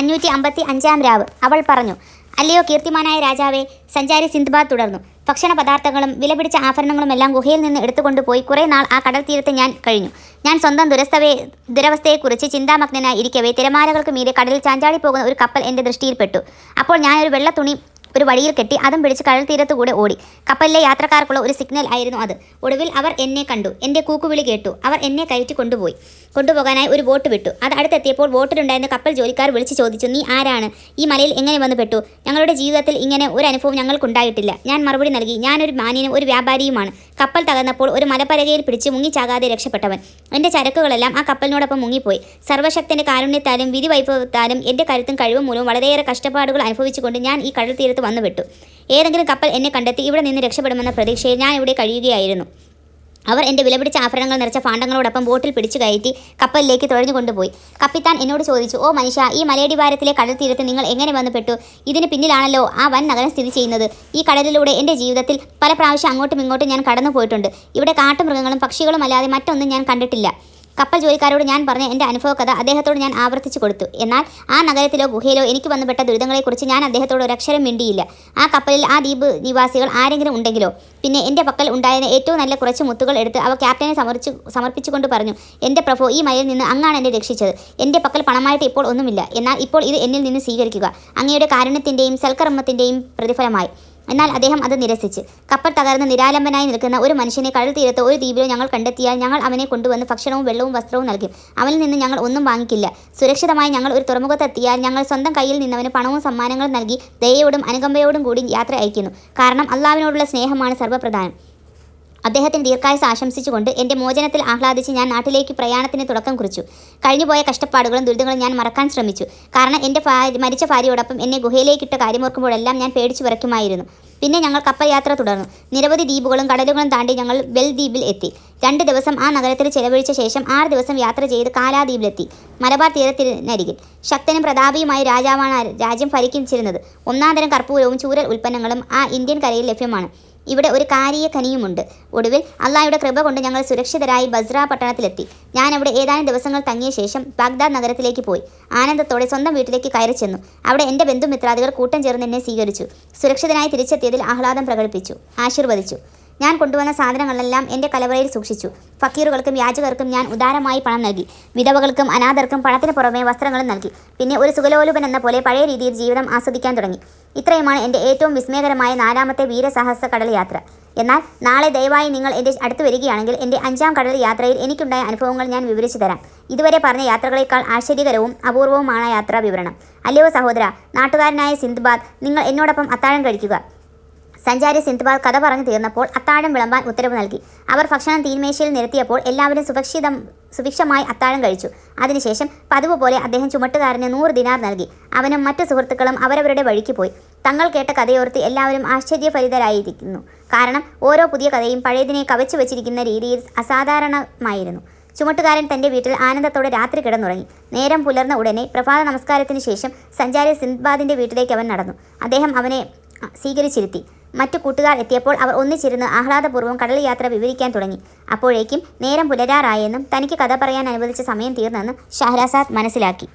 അഞ്ഞൂറ്റി അമ്പത്തി അഞ്ചാം രാവ്. അവൾ പറഞ്ഞു അല്ലയോ കീർത്തിമാനായ രാജാവേ സഞ്ചാരി സിന്ദ്ബാദ് തുടർന്നു. ഭക്ഷണ പദാർത്ഥങ്ങളും വിലപിടിച്ച ആഭരണങ്ങളും എല്ലാം ഗുഹയിൽ നിന്ന് എടുത്തുകൊണ്ടുപോയി കുറേ നാൾ ആ കടൽ തീരത്ത് ഞാൻ കഴിഞ്ഞു. ഞാൻ സ്വന്തം ദുരസ്ഥവേ ദുരവസ്ഥയെക്കുറിച്ച് ചിന്താമഗ്നനായി ഇരിക്കവേ തിരമാലകൾക്ക് മീതെ കടലിൽ ചാഞ്ചാടി പോകുന്ന ഒരു കപ്പൽ എന്റെ ദൃഷ്ടിയിൽപ്പെട്ടു അപ്പോൾ ഞാനൊരു വെള്ള തുണി ഒരു വടിയിൽ കെട്ടി അതും പിടിച്ച് കടൽ തീരത്തുകൂടെ ഓടി. കപ്പലിലെ യാത്രക്കാർക്കുള്ള ഒരു സിഗ്നൽ ആയിരുന്നു അത്. ഒടുവിൽ അവർ എന്നെ കണ്ടു. എന്റെ കൂക്കുവിളി കേട്ടു. അവർ എന്നെ കയറ്റി കൊണ്ടുപോയി. കൊണ്ടുപോകാനായി ഒരു ബോട്ട് വിട്ടു. അത് അടുത്തെത്തിയപ്പോൾ ബോട്ടിലുണ്ടായിരുന്ന കപ്പൽ ജോലിക്കാർ വിളിച്ചു ചോദിച്ചു നീ ആരാണ്? ഈ മലയിൽ എങ്ങനെ വന്നു പെട്ടു? ഞങ്ങളുടെ ജീവിതത്തിൽ ഇങ്ങനെ ഒരു അനുഭവം ഞങ്ങൾക്കുണ്ടായിട്ടില്ല. ഞാൻ മറുപടി നൽകി. ഞാനൊരു മാന്യനും ഒരു വ്യാപാരിയുമാണ്. കപ്പൽ തകർന്നപ്പോൾ ഒരു മലപ്പലകയിൽ പിടിച്ച് മുങ്ങിച്ചാകാതെ രക്ഷപ്പെട്ടവൻ. എന്റെ ചരക്കുകളെല്ലാം ആ കപ്പലിനോടൊപ്പം മുങ്ങിപ്പോയി. സർവശക്തന്റെ കാരുണ്യത്താലും വിധി വൈഭവത്താലും എന്റെ കരുത്തും കഴിവും മൂലവും വളരെയേറെ കഷ്ടപ്പാടുകൾ അനുഭവിച്ചുകൊണ്ട് ഞാൻ ഈ കടൽ തീരത്ത് വന്നുവിട്ടു. ഏതെങ്കിലും കപ്പൽ എന്നെ കണ്ടെത്തി ഇവിടെ നിന്ന് രക്ഷപ്പെടുമെന്ന പ്രതീക്ഷയിൽ ഞാൻ ഇവിടെ കഴിയുകയായിരുന്നു. അവർ എന്റെ വിലപിടിച്ച ആഭരണങ്ങൾ നിറച്ച ഫാണ്ടങ്ങളോടൊപ്പം ബോട്ടിൽ പിടിച്ചു കയറ്റി കപ്പലിലേക്ക് തുഴഞ്ഞു കൊണ്ടുപോയി. കപ്പിത്താൻ എന്നോട് ചോദിച്ചു ഓ മനുഷ്യ ഈ മലയടിവാരത്തിലെ കടൽ തീരത്ത് നിങ്ങൾ എങ്ങനെ വന്നുപെട്ടു ഇതിന് പിന്നിലാണല്ലോ ആ വൻ നഗരം സ്ഥിതി ചെയ്യുന്നത്. ഈ കടലിലൂടെ എന്റെ ജീവിതത്തിൽ പല പ്രാവശ്യം അങ്ങോട്ടും ഇങ്ങോട്ടും ഞാൻ കടന്നു പോയിട്ടുണ്ട് ഇവിടെ കാട്ടുമൃഗങ്ങളും പക്ഷികളും അല്ലാതെ മറ്റൊന്നും ഞാൻ കണ്ടിട്ടില്ല. കപ്പൽ ജോലിക്കാരോട് ഞാൻ പറഞ്ഞ എന്റെ അനുഭവ കഥ അദ്ദേഹത്തോട് ഞാൻ ആവർത്തിച്ചു കൊടുത്തു. എന്നാൽ ആ നഗരത്തിലോ ഗുഹയിലോ എനിക്ക് വന്നുപെട്ട ദുരിതങ്ങളെക്കുറിച്ച് ഞാൻ അദ്ദേഹത്തോട് ഒരക്ഷരം മിണ്ടിയില്ല. ആ കപ്പലിൽ ആ ദ്വീപ് നിവാസികൾ ആരെങ്കിലും ഉണ്ടെങ്കിലോ? പിന്നെ എന്റെ പക്കൽ ഉണ്ടായിരുന്ന ഏറ്റവും നല്ല കുറച്ച് മുത്തുകൾ എടുത്ത് അവ ക്യാപ്റ്റനെ സമർപ്പിച്ച് സമർപ്പിച്ചുകൊണ്ട് പറഞ്ഞു എന്റെ പ്രഭു ഈ മയിൽ നിന്ന് അങ്ങാണ് എന്നെ രക്ഷിച്ചത്. എന്റെ പക്കൽ പണമായിട്ട് ഇപ്പോൾ ഒന്നുമില്ല. എന്നാൽ ഇപ്പോൾ ഇത് എന്നിൽ നിന്ന് സ്വീകരിക്കുക. അങ്ങയുടെ കാരുണ്യത്തിന്റെയും സൽക്കർമ്മത്തിന്റെയും പ്രതിഫലമായി. എന്നാൽ അദ്ദേഹം അത് നിരസിച്ച്. കപ്പൽ തകർന്ന് നിരാലംബനായി നിൽക്കുന്ന ഒരു മനുഷ്യനെ കടൽ തീരത്ത് ഒരു ദ്വീപിലോ ഞങ്ങൾ കണ്ടെത്തിയാൽ ഞങ്ങൾ അവനെ കൊണ്ടുവന്ന് ഭക്ഷണവും വെള്ളവും വസ്ത്രവും നൽകും. അവനിൽ നിന്ന് ഞങ്ങൾ ഒന്നും വാങ്ങിക്കില്ല. സുരക്ഷിതമായി ഞങ്ങൾ ഒരു തുറമുഖത്തെത്തിയാൽ ഞങ്ങൾ സ്വന്തം കയ്യിൽ നിന്നവന് പണവും സമ്മാനങ്ങളും നൽകി ദയയോടും അനുകമ്പയോടും കൂടി യാത്ര അയക്കുന്നു കാരണം അള്ളാവിനോടുള്ള സ്നേഹമാണ് സർവപ്രധാനം. അദ്ദേഹത്തിന് ദീർഘായുസ് ആശംസിച്ചുകൊണ്ട് എന്റെ മോചനത്തിൽ ആഹ്ലാദിച്ച് ഞാൻ നാട്ടിലേക്ക് പ്രയാണത്തിന് തുടക്കം കുറിച്ചു. കഴിഞ്ഞുപോയ കഷ്ടപ്പാടുകളും ദുരിതങ്ങളും ഞാൻ മറക്കാൻ ശ്രമിച്ചു. കാരണം എന്റെ മരിച്ച ഭാര്യയോടൊപ്പം എന്നെ ഗുഹയിലേക്കിട്ട കാര്യമോർക്കുമ്പോഴെല്ലാം ഞാൻ പേടിച്ചു വിറയ്ക്കുമായിരുന്നു. പിന്നെ ഞങ്ങൾ കപ്പൽ യാത്ര തുടർന്നു. നിരവധി ദ്വീപുകളും കടലുകളും താണ്ടി ഞങ്ങൾ ബെൽ ദ്വീപിൽ എത്തി. രണ്ട് ദിവസം ആ നഗരത്തിൽ ചെലവഴിച്ച ശേഷം ആറ് ദിവസം യാത്ര ചെയ്ത് കാലാദ്വീപിലെത്തി. മലബാർ തീരത്തിനരികിൽ. ശക്തനും പ്രതാപിയുമായ രാജാവാണ് രാജ്യം ഭരിച്ചിരുന്നത്. ഒന്നാം തരം കർപ്പൂരവും ചൂരൽ ഉൽപ്പന്നങ്ങളും ആ ഇന്ത്യൻ കരയിൽ ലഭ്യമാണ്. ഇവിടെ ഒരു കാരിയ ഖനിയുമുണ്ട് ഒടുവിൽ അള്ളാഹയുടെ കൃപ കൊണ്ട് ഞങ്ങൾ സുരക്ഷിതരായി ബസ്ര പട്ടണത്തിലെത്തി. ഞാൻ അവിടെ ഏതാനും ദിവസങ്ങൾ തങ്ങിയ ശേഷം ബാഗ്ദാദ് നഗരത്തിലേക്ക് പോയി. ആനന്ദത്തോടെ സ്വന്തം വീട്ടിലേക്ക് കയറി ചെന്നു. അവിടെ എന്റെ ബന്ധുമിത്രാദികൾ കൂട്ടം ചേർന്ന് എന്നെ സ്വീകരിച്ചു. സുരക്ഷിതനായി തിരിച്ചെത്തിയതിൽ ആഹ്ലാദം പ്രകടിപ്പിച്ചു. ആശീർവദിച്ചു. ഞാൻ കൊണ്ടുവന്ന സാധനങ്ങളെല്ലാം എന്റെ കലവറയിൽ സൂക്ഷിച്ചു. ഫക്കീറുകൾക്കും യാചകർക്കും ഞാൻ ഉദാരമായി പണം നൽകി. വിധവകൾക്കും അനാഥർക്കും പണത്തിന് പുറമെ വസ്ത്രങ്ങളും നൽകി. പിന്നെ ഒരു സുഖലോലുപൻ എന്ന പോലെ പഴയ രീതിയിൽ ജീവിതം ആസ്വദിക്കാൻ തുടങ്ങി. ഇത്രയുമാണ് എന്റെ ഏറ്റവും വിസ്മയകരമായ നാലാമത്തെ വീരസാഹസ കടൽ യാത്ര. എന്നാൽ നാളെ ദയവായി നിങ്ങൾ എന്റെ അടുത്ത് വരികയാണെങ്കിൽ എന്റെ അഞ്ചാം കടൽ യാത്രയിൽ എനിക്കുണ്ടായ അനുഭവങ്ങൾ ഞാൻ വിവരിച്ചു തരാം. ഇതുവരെ പറഞ്ഞ യാത്രകളേക്കാൾ ആശ്ചര്യകരവും അപൂർവവുമാണ് യാത്രാ വിവരണം അല്ലയോ സഹോദര നാട്ടുകാരനായ സിന്ദ്ബാദ് നിങ്ങൾ എന്നോടൊപ്പം അത്താഴം കഴിക്കുക. സഞ്ചാരി സിന്ധുപാൽ കഥ പറഞ്ഞു തീർന്നപ്പോൾ അത്താഴം വിളമ്പാൻ ഉത്തരവ് നൽകി. അവർ ഭക്ഷണം തീന്മേശയിൽ നിരത്തിയപ്പോൾ എല്ലാവരും സുഭിക്ഷിതം സുഭിക്ഷമായി അത്താഴം കഴിച്ചു. അതിനുശേഷം പതിവ് പോലെ അദ്ദേഹം ചുമട്ടുകാരന് നൂറ് ദിനാർ നൽകി. അവനും മറ്റു സുഹൃത്തുക്കളും അവരവരുടെ വഴിക്ക് പോയി. തങ്ങൾ കേട്ട കഥയോർത്ത് എല്ലാവരും ആശ്ചര്യഫലിതരായിരിക്കുന്നു. കാരണം ഓരോ പുതിയ കഥയും പഴയതിനെ കവച്ചു വച്ചിരിക്കുന്ന രീതിയിൽ അസാധാരണമായിരുന്നു. ചുമട്ടുകാരൻ തന്റെ വീട്ടിൽ ആനന്ദത്തോടെ രാത്രി കിടന്നുറങ്ങി. നേരം പുലർന്ന ഉടനെ പ്രഭാത നമസ്കാരത്തിന് ശേഷം സഞ്ചാരി സിന്ദ്ബാദിന്റെ വീട്ടിലേക്ക് അവൻ നടന്നു. അദ്ദേഹം അവനെ സ്വീകരിച്ചിരുത്തി. മറ്റു കൂട്ടുകാർ എത്തിയപ്പോൾ അവർ ഒന്നിച്ചിരുന്ന് ആഹ്ലാദപൂർവം കടൽ യാത്ര വിവരിക്കാൻ തുടങ്ങി. അപ്പോഴേക്കും നേരം പുലരാറായെന്നും തനിക്ക് കഥ പറയാൻ അനുവദിച്ച സമയം തീർന്നെന്നും ഷഹരാസാദ് മനസ്സിലാക്കി.